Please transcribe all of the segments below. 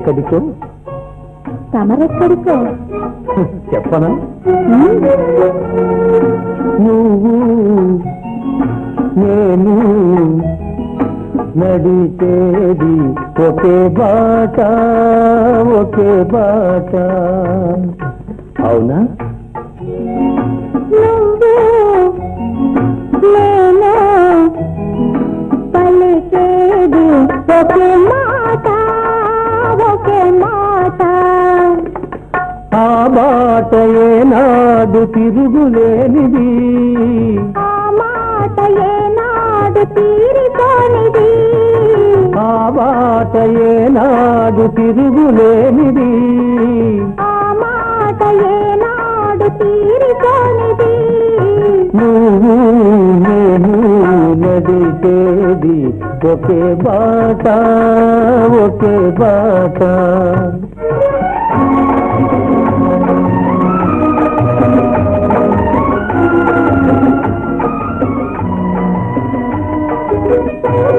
ఎక్కడికో తమరెక్కడికో? చెప్పనా? నువ్వు నేను నడిచేది ఒకే బాట ఒకే బాట. అవునా? నేను పలికేది ఒకే మాట ఆ బాట ఏనాడు తిరుగులేనిది. ఆ మాట ఏనాడు తీరిపోనిది ఆ తిరుగులేనిది. ఆ మాట ఏనాడు తీరిపోనిది నువ్వు నేను నడిచేది ఒకే బాట ఒకే బాట. దూరాన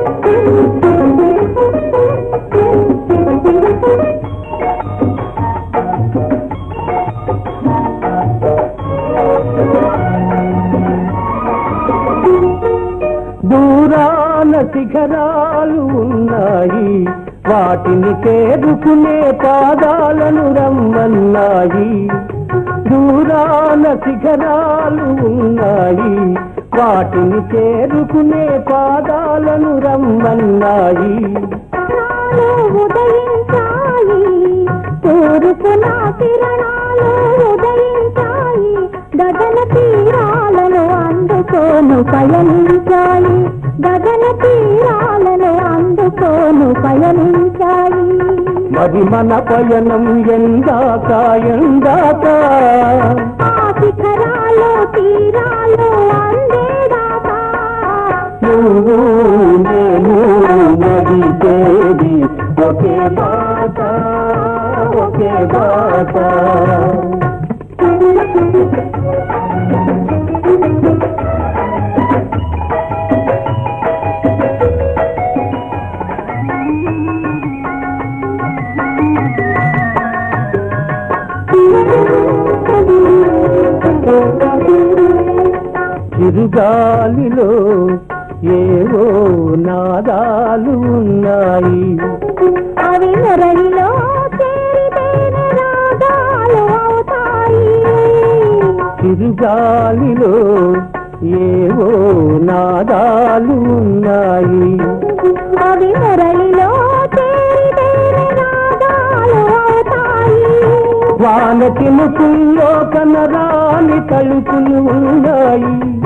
శిఖరాలు ఉన్నాయి. వాటిని చేరుకునే పాదాలను రమ్మన్నాయి. దూరాన శిఖరాలు ఉన్నాయి. వాటిని చేరుకునే పాదాలను రమ్మన్నాయి. ఉదయించాయి తూర్పున కిరణాలు ఉదయించాయి గగన తీరాలను అందుకోను పయనించాయి గగన తీరాలను అందుకోను పయనించాయి. మరి మన పయనం ఎందాక ఎందాక. ఆ శిఖరాలు తీరాలు ఒకే ఒకే బాట చిరుగాలిలో ఏవో నాదాలు ఉన్నాయి. మురళిలో చేరితేనే రాగాలు అవుతాయి. చిరుగాలిలో ఏవో నాదాలు ఉన్నాయి. అవి మురళిలో చేరితేనే రాగాలు అవుతాయి. కనరాని తలుపులు ఉన్నాయి.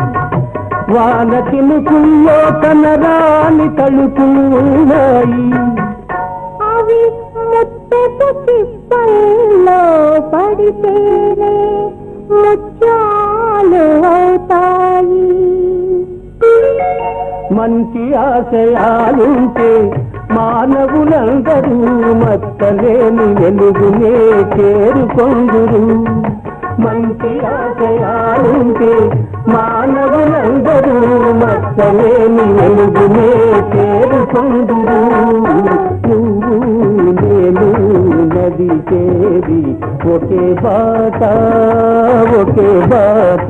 వాన చినుకుల్లో కనరాని తలుపులు ఉన్నాయి. అవి ముత్తెపు చిప్పల్లో పడితేనే ముత్యాలు అవుతాయి. మంచి ఆశయాలుంటే మానవులందరూ మత్తలేని వెలుగునే చేరుకొందురు. మంచి ఆశయాలుంటే మానవులందరూ మత్తలేని వెలుగునే ఒకే బాట ఒకే బాట.